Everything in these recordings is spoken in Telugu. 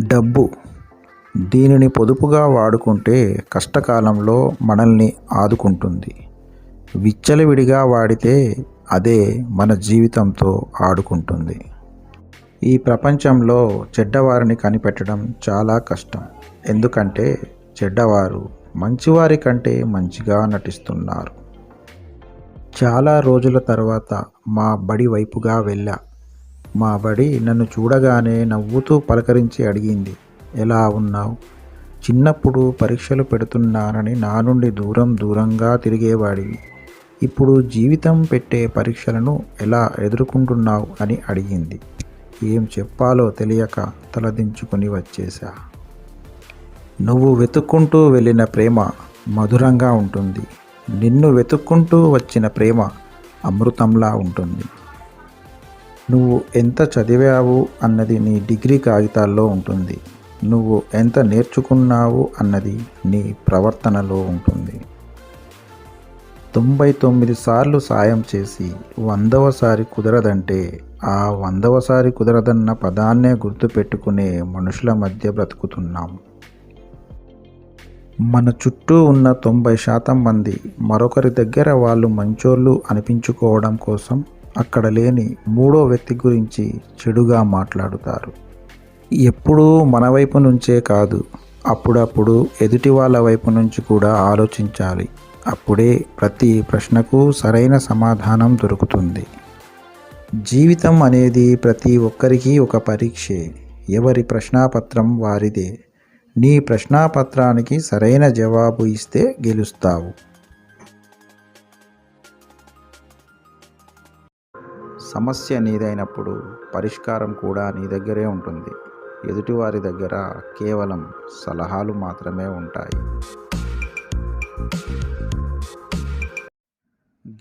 డబ్బు. దీనిని పొదుపుగా వాడుకుంటే కష్టకాలంలో మనల్ని ఆదుకుంటుంది. విచ్చలవిడిగా వాడితే అదే మన జీవితంతో ఆడుకుంటుంది. ఈ ప్రపంచంలో చెడ్డవారిని కనిపెట్టడం చాలా కష్టం. ఎందుకంటే చెడ్డవారు మంచివారి కంటే మంచిగా నటిస్తున్నారు. చాలా రోజుల తర్వాత మా బడి వైపుగా వెళ్ళా. మా బడి నన్ను చూడగానే నవ్వుతూ పలకరించి అడిగింది ఎలా ఉన్నావు? చిన్నప్పుడు పరీక్షలు పెడుతున్నానని నా నుండి దూరం దూరంగా తిరిగేవాడివి. ఇప్పుడు జీవితం పెట్టే పరీక్షలను ఎలా ఎదుర్కొంటున్నావు? అని అడిగింది. ఏం చెప్పాలో తెలియక తలదించుకొని వచ్చేసా నువ్వు వెతుక్కుంటూ వెళ్ళిన ప్రేమ మధురంగా ఉంటుంది. నిన్ను వెతుక్కుంటూ వచ్చిన ప్రేమ అమృతంలా ఉంటుంది. నువ్వు ఎంత చదివావు అన్నది నీ డిగ్రీ కాగితాల్లో ఉంటుంది. నువ్వు ఎంత నేర్చుకున్నావు అన్నది నీ ప్రవర్తనలో ఉంటుంది. తొంభై తొమ్మిది సార్లు సాయం చేసి వందవసారి కుదరదంటే ఆ వందవసారి కుదరదన్న పదాన్నే గుర్తుపెట్టుకునే మనుషుల మధ్య బ్రతుకుతున్నాం. మన చుట్టూ ఉన్న తొంభై శాతం మంది మరొకరి దగ్గర వాళ్ళు మంచోళ్ళు అనిపించుకోవడం కోసం అక్కడ లేని మూడో వ్యక్తి గురించి చెడుగా మాట్లాడుతారు. ఎప్పుడూ మన వైపు నుంచే కాదు అప్పుడప్పుడు ఎదుటి వాళ్ళ వైపు నుంచి కూడా ఆలోచించాలి. అప్పుడే ప్రతి ప్రశ్నకు సరైన సమాధానం దొరుకుతుంది. జీవితం అనేది ప్రతి ఒక్కరికి ఒక పరీక్షే. ఎవరి ప్రశ్నాపత్రం వారిదే. నీ ప్రశ్నాపత్రానికి సరైన జవాబు ఇస్తే గెలుస్తావు. సమస్య నీదైనప్పుడు పరిష్కారం కూడా నీ దగ్గరే ఉంటుంది. ఎదుటివారి దగ్గర కేవలం సలహాలు మాత్రమే ఉంటాయి.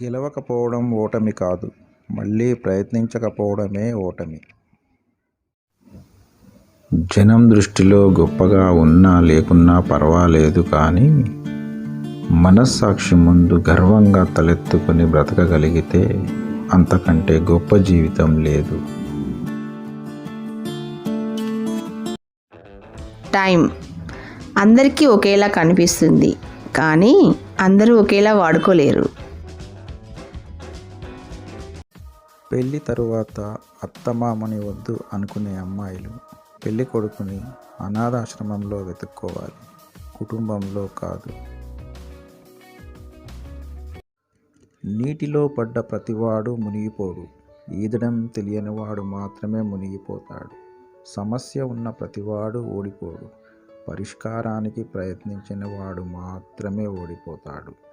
గెలవకపోవడం ఓటమి కాదు. మళ్ళీ ప్రయత్నించకపోవడమే ఓటమి. జనం దృష్టిలో గొప్పగా ఉన్నా లేకున్నా పర్వాలేదు కానీ మనస్సాక్షి ముందు గర్వంగా తలెత్తుకొని బ్రతకగలిగితే అంతకంటే గొప్ప జీవితం లేదు. టైం అందరికీ ఒకేలా కనిపిస్తుంది కానీ అందరూ ఒకేలా వాడుకోలేరు. పెళ్ళి తరువాత అత్తమామని వద్దు అనుకునే అమ్మాయిలు పెళ్ళి కొడుకుని అనాథాశ్రమంలో వెతుక్కోవాలి. కుటుంబంలో కాదు. నీటిలో పడ్డ ప్రతివాడు మునిగిపోడు. ఈదడం తెలియనివాడు మాత్రమే మునిగిపోతాడు. సమస్య ఉన్న ప్రతివాడు ఓడిపోడు. పరిష్కారానికి ప్రయత్నించిన వాడు మాత్రమే ఓడిపోతాడు.